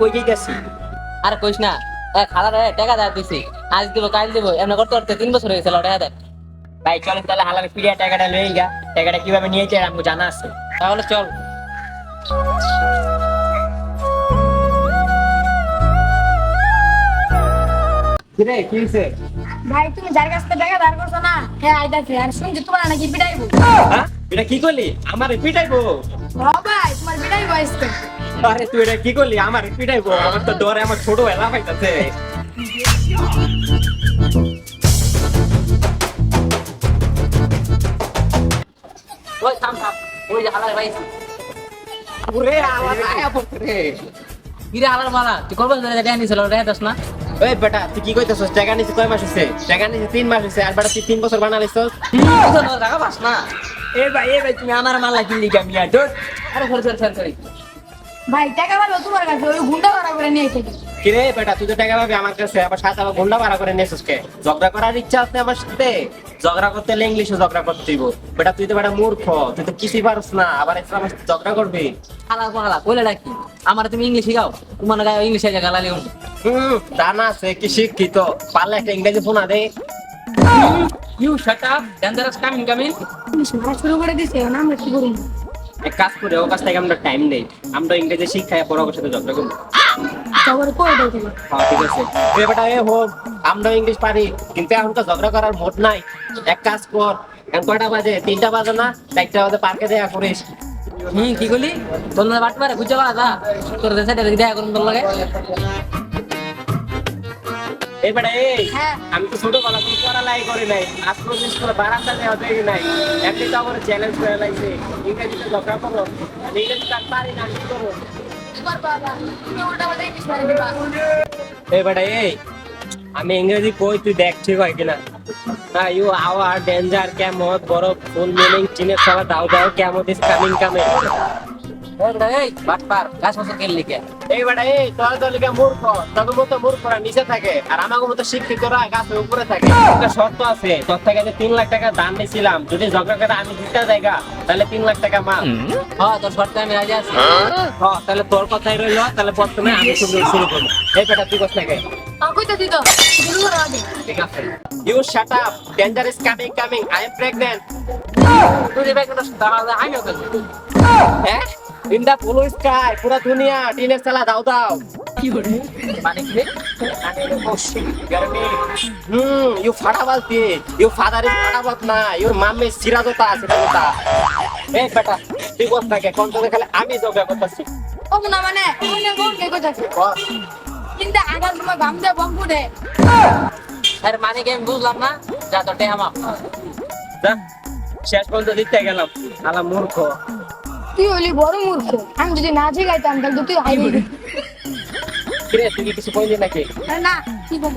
কই যাইতাছি? আর কইস না এ খালা রে টাকা দিছি। আজ দিব কাল দিব এমন করতে করতে তিন বছর হয়ে টাকা দেয় ভাই চলেন তাহলে হালার পিড়িয়া টাকাটা লই গা টাকাটা কীভাবে নিয়েছে আমাকে জানা আছে। তাহলে চল। কিরে কি হইছে? ভাই তুমি যার কাছ থেকে টাকা ধার করছ না হ্যাঁ আইতাছে আর শুনছি তোমার নাকি পিটাইবো। হ্যাঁ? এটা কি করলি আমার পিটাইবো? হ ভাই তোমার পিটাইবো আজকে। আরে তুই এটা কি করলি? আমার পিটাইবো। আমার তো ডরে আমার ছোট বেলা পাইতাছে ওই থাম থাম। ওই যে হালার ভাই। ওরে আওয়াজ আয়া পড়ছে কিরে হালার মালা? তুই করব নিছিল টাকা দাস না? ওই বেটা তুই কি কইতাছস? টাকা নিছিস কয় মাস হইছে? টাকা নিছিস তিন মাস হইছে। আর বেটা তুই তিন বছর বানালিছস টাকা পাস না। এ ভাই এ ভাই তুমি আমার মালা কিনলি কামিয়া ডোট আরে সরি সরি সরি সরি। ভাই টাকা পাবো তোমার কাছে? ওই গুন্ডা ভাড়া করে নিয়ে এসে কিরে বেটা তুই তো টাকা পাবি আমার কাছে আবার সাথে আবার গুন্ডা ভাড়া করে নিয়েছিস কে? ঝগড়া করার ইচ্ছা আছে আমার সাথে? ঝগড়া করতে হলে ইংলিশে ঝগড়া করতে হইব। বেটা তুই তো বেটা মূর্খ তুই তো কিছুই পারস না আবার এসে আমার সাথে ঝগড়া করবি? হালা হালা কইলে ডাকি আমার তুমি ইংলিশ শিখাও তোমার গায়ে ইংলিশে গালা লিও হুম জানা আছে কি শিক্ষিত। পারলে একটা ইংরেজি ফোনা দে। You shut up dangerous coming coming মারা শুরু করে দিছে না আমরা কি করব? এক কাজ করে ও কাছ থেকে আমরা টাইম নেই। আমরা ইংরেজি শিক্ষায় পড়া ওর সাথে ঝগড়া করব। কই তুমি হ্যাঁ ঠিক আছে। এ বেটা এ হোক আমরা ইংলিশ পারি কিন্তু এখন তো ঝগড়া করার মোট নাই। এক কাজ কর এখন কয়টা বাজে? তিনটা বাজে না? চারটা বাজে পার্কে দেয়া করিস। হুম কি কইলি? তোর বাট পারে বুঝতে পারা তোর দেশে দেখা করুন তোর লাগে। এই হ্যাঁ। আমি তো ছোটবেলা কোনো পড়ালাই করি নাই আজ পর্যন্ত করে বারান্দা দেওয়া দেখি নাই। এমনি তো আমার চ্যালেঞ্জ করে লাইছে ইংরেজিতে ঝগড়া করো ইংরেজি পারি না কি করব? এবার এই আমি ইংরেজি কই তুই দেখ ঠিক হয় কিনা? না ইউ আওয়ার ডেঞ্জার কেমত বড় ফুল মিনিং চিনের সবার দাও দাও কেমন ইজ কামিং কামিং এই বাট এই তোর তো লিখে মূর্খ। তোর মতো মূর্খরা নিচে থাকে। আর আমাকে মতো শিক্ষিতরা গাছের উপরে থাকে। একটা শর্ত আছে তোর থেকে যে তিন লাখ টাকা দাম নিয়েছিলাম যদি ঝগড়া করে আমি জিততে জায়গা তাহলে তিন লাখ টাকা মাল। হ্যাঁ তোর শর্তে আমি রাজি আছি। হ্যাঁ তাহলে তোর কথাই রইল তাহলে প্রথমে আমি শুরু শুরু করব। এই বেটা তুই কোথায় থেকে? তাহলে আমিও করব। হ্যাঁ? ইন দা ব্লু স্কাই পুরা দুনিয়া টিনের চালা দাও দাও। মানে কি? হুম ইউ ফাটা বালতি ইউ ফাদার ইজ ফাটা বাত না ইউর মাম্মি সিরাজতা আছে কথা এই বেটা তুই বস থাকে কোন তোকে খালি আমি ঝগড়া করতেছি। ও না মানে কোন কে কইতাছে কিন্তু আগার সময় গাম দে বম ফুটে। আরে মানে কি আমি বুঝলাম না? যা তো যা শেষ পর্যন্ত দিতে গেলাম। আলা মূর্খ। তুই হলি বড় মূর্খ। আমি যদি না জেগাইতাম তাহলে তুই হারিয়ে তুই কিছু কইলি নাকি? না কি বলব